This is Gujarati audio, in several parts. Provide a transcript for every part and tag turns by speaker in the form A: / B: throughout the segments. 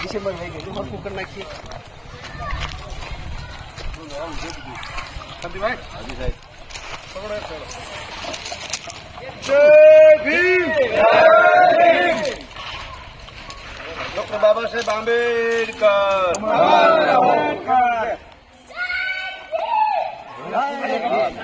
A: ડિસેમ્બર થઈ ગયું હરખું કરી નાખીએ
B: ભાઈ હાજી સાહેબ
C: ડોક્ટર બાબા સાહેબ આંબેડકર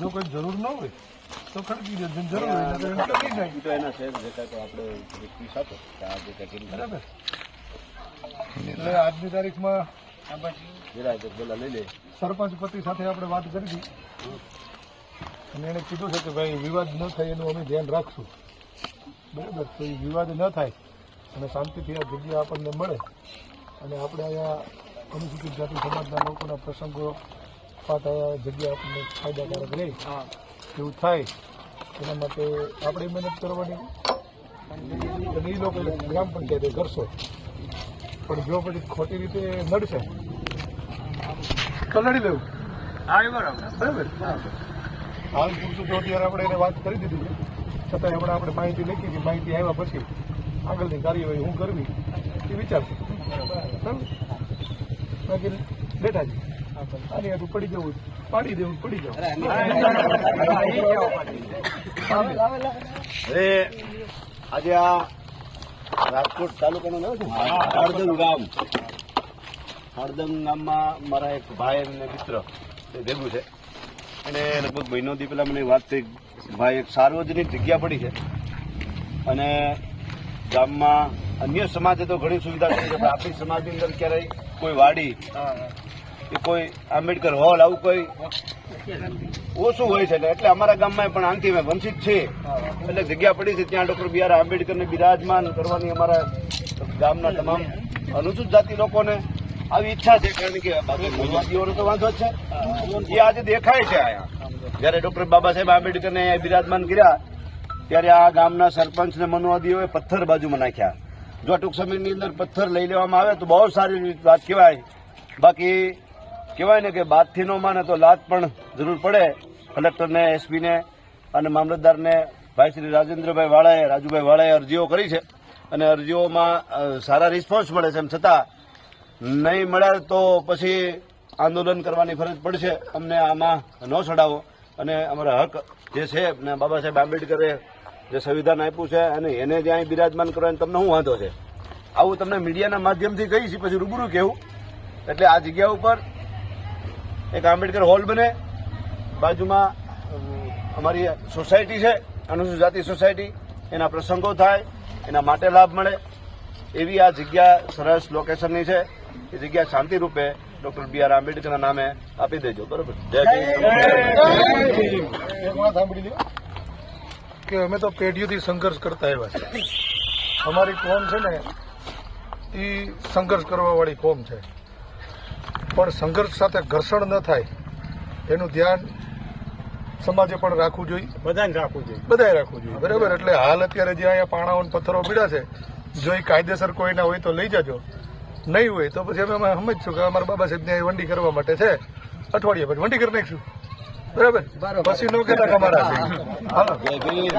D: જો કોઈ જરૂર ન હોય તો ખડકી દેજો જરૂર હોય એને તો ખડકી નાખી.
B: તો એના છે જે કાંઈ તો આપણે રિક્વેસ્ટ આપો આ જે કાંઈ
D: બરાબર. એટલે આજની તારીખમાં સરપંચ પતિ સાથે આપણે વાત કરી. હતી અને એને કીધું છે કે ભાઈ વિવાદ ન થાય એનું અમે ધ્યાન રાખશું. બરાબર? તો એ વિવાદ ન થાય અને શાંતિથી આ જગ્યા આપણને મળે. અને આપણે અહીંયા અનુસૂચિત જાતિ સમાજના લોકોના પ્રસંગો પાત આ જગ્યા આપણને ફાયદાકારક રહે. એવું થાય. એના માટે આપણે મહેનત કરવાની. અને એ લોકો ગ્રામ પંચાયતે કરશો. પણ જો પછી ખોટી રીતે નડશે તો લડી લેવું બરાબર. હાલ પૂરતું તો અત્યારે આપણે એને વાત કરી દીધી છે છતાંય હમણાં આપણે માહિતી લખી હતી માહિતી આવ્યા પછી આગળની કાર્યવાહી હું કરવી એ વિચારશું. બરાબર. બાકી બેઠા છે આની હાથું પડી જવું પાડી દેવું પડી જવું.
B: અરે આજે આ રાજકોટ તાલુકાનું નામ હળદમ ગામ. હળદમ ગામમાં મારા એક ભાઈ અને મિત્ર એ ભેગું છે. અને લગભગ મહિનો દી પહેલા મને વાત થઈ. ભાઈ એક સાર્વજનિક જગ્યા પડી છે. અને ગામમાં અન્ય સમાજે તો ઘણી સુવિધા કરી છે. આપણી સમાજની અંદર ક્યારેય કોઈ વાડી કે કોઈ આંબેડકર હોલ આવું કોઈ ઓછું હોય છે. એટલે અમારા ગામમાં પણ આનથી અમે વંચિત છે એટલે જગ્યા પડી છે ત્યાં ડોક્ટર બી આર આંબેડકરને બિરાજમાન કરવાની અમારા ગામના તમામ અનુસૂચિત જાતિ લોકોને આવી ઈચ્છા છે. કારણ કે બાકી ગુજરાતીઓનો તો વાંધો જ છે. એ આજે દેખાય છે અહીંયા. જયારે ડોક્ટર બાબા સાહેબ આંબેડકરને બિરાજમાન કર્યા, ત્યારે આ ગામના સરપંચ ને મનવાદીઓએ પથ્થર બાજુમાં નાખ્યા. જો ટૂંક સમયની અંદર પથ્થર લઈ લેવામાં આવે તો બહુ સારી વાત કહેવાય. બાકી કહેવાય ને કે બાદથી નો માને તો લાત પણ જરૂર પડે. કલેક્ટરને, એસપીને અને મામલતદારને ભાઈ શ્રી રાજેન્દ્રભાઈ વાળાએ, રાજુભાઈ વાળાએ અરજીઓ કરી છે. અને અરજીઓમાં સારા રિસ્પોન્સ મળે છે એમ છતાં નહીં મળે તો પછી આંદોલન કરવાની ફરજ પડશે. અમને આમાં ન ચડાવો અને અમારા હક જે છે, ને બાબા સાહેબ આંબેડકરે જે સંવિધાન આપ્યું છે અને એને જ્યાં બિરાજમાન કરવાની તમને શું વાંધો છે? આવું તમને મીડિયાના માધ્યમથી કહી છે પછી રૂબરૂ કહેવું. એટલે આ જગ્યા ઉપર એક આંબેડકર હોલ બને. બાજુમાં અમ, અમારી સોસાયટી છે અનુસૂચિત જાતિ સોસાયટી. એના પ્રસંગો થાય એના માટે લાભ મળે. એવી આ જગ્યા સરસ લોકેશનની છે. એ જગ્યા શાંતિ રૂપે ડોક્ટર બી આર આંબેડકરના નામે આપી દેજો. બરોબર? જય
D: સાંભળી લો કે અમે તો પેઢીઓથી સંઘર્ષ કરતા આવ્યા છે અમારી કોમ છે ને એ સંઘર્ષ કરવા વાળી કોમ છે. પણ સંઘર્ષ સાથે ઘર્ષણ ન થાય એનું ધ્યાન સમાજે પણ રાખવું જોઈએ.
A: બધાને રાખવું જોઈએ.
D: બધાએ રાખવું જોઈએ. બરાબર? એટલે હાલ અત્યારે જે અહીંયા પાણાઓ પથ્થરો પીડા છે જો એ કાયદેસર કોઈના હોય તો લઈ જજો. નહીં હોય તો પછી અમે અમે સમજશું કે અમારા બાબા સાહેબને વંડી કરવા માટે છે. અઠવાડિયા પછી. વંડી કરી નાખીશું. બરાબર? પછી નો કહેતા અમારા છે. હાલો.
B: જય ભીમ.